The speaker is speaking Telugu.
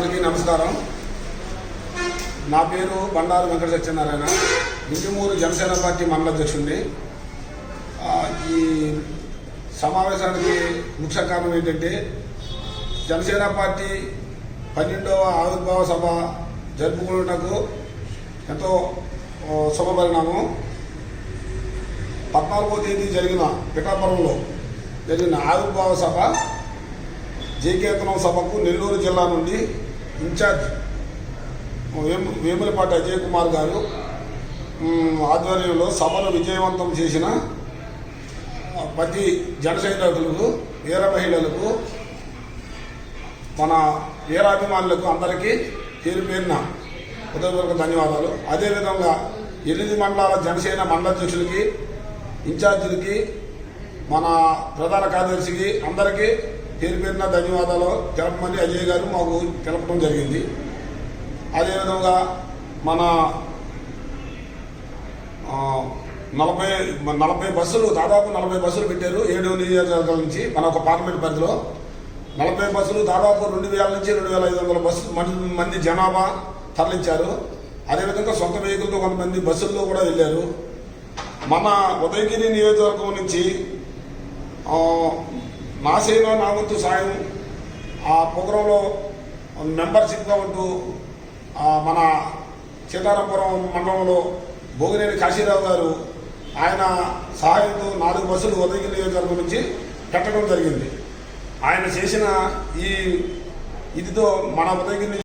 నమస్కారం. నా పేరు బండారు వెంకట సత్యనారాయణ నిజమూరు జనసేన పార్టీ మండల అధ్యక్షుడిని. ఈ సమావేశానికి ముఖ్య కారణం ఏంటంటే జనసేన పార్టీ పన్నెండవ ఆవిర్భావ సభ జరుపుకున్నకు ఎంతో శుభపరిణామం పద్నాలుగో తేదీ జరిగిన పిఠాపురంలో జరిగిన ఆవిర్భావ సభ జయకేతనం సభకు నెల్లూరు జిల్లా నుండి ఇన్ఛార్జ్. వేము వేములపాటి అజయ్ కుమార్ గారు ఆధ్వర్యంలో సభను విజయవంతం చేసిన ప్రతి జన సైనికులకు వీర మహిళలకు మన వీరాభిమానులకు అందరికీ పేరు పేరున హృదయపూర్వక ధన్యవాదాలు. అదేవిధంగా ఎనిమిది మండలాల జనసేన మండలాధ్యక్షులకి ఇన్ఛార్జీలకి మన ప్రధాన కార్యదర్శికి అందరికీ పేరు పేరున ధన్యవాదాలు. తెలపమని అజయ్ గారు మాకు తెలపడం జరిగింది. అదేవిధంగా మన నలభై నలభై బస్సులు దాదాపు నలభై బస్సులు పెట్టారు ఏడు నియోజకవర్గాల నుంచి మన ఒక పార్లమెంట్ పరిధిలో. నలభై బస్సులు దాదాపు రెండు వేల నుంచి రెండు వేల ఐదు వందల బస్సులు మంది మంది జనాభా తరలించారు. అదేవిధంగా సొంత వెహికల్తో కొంతమంది బస్సుల్లో కూడా వెళ్ళారు. మన ఉదయగిరి నియోజకవర్గం నుంచి నా సేన నా వంతు సాయం ఆ ప్రోగ్రాంలో మెంబర్షిప్గా ఉంటూ మన సీతారాంపురం మండలంలో భోగినేని కాశీరావు గారు ఆయన సహాయంతో నాలుగు బస్సులు ఉదయగిరి నియోజకవర్గం నుంచి పెట్టడం జరిగింది. ఆయన చేసిన ఈ ఇదితో మన ఉదయగిరి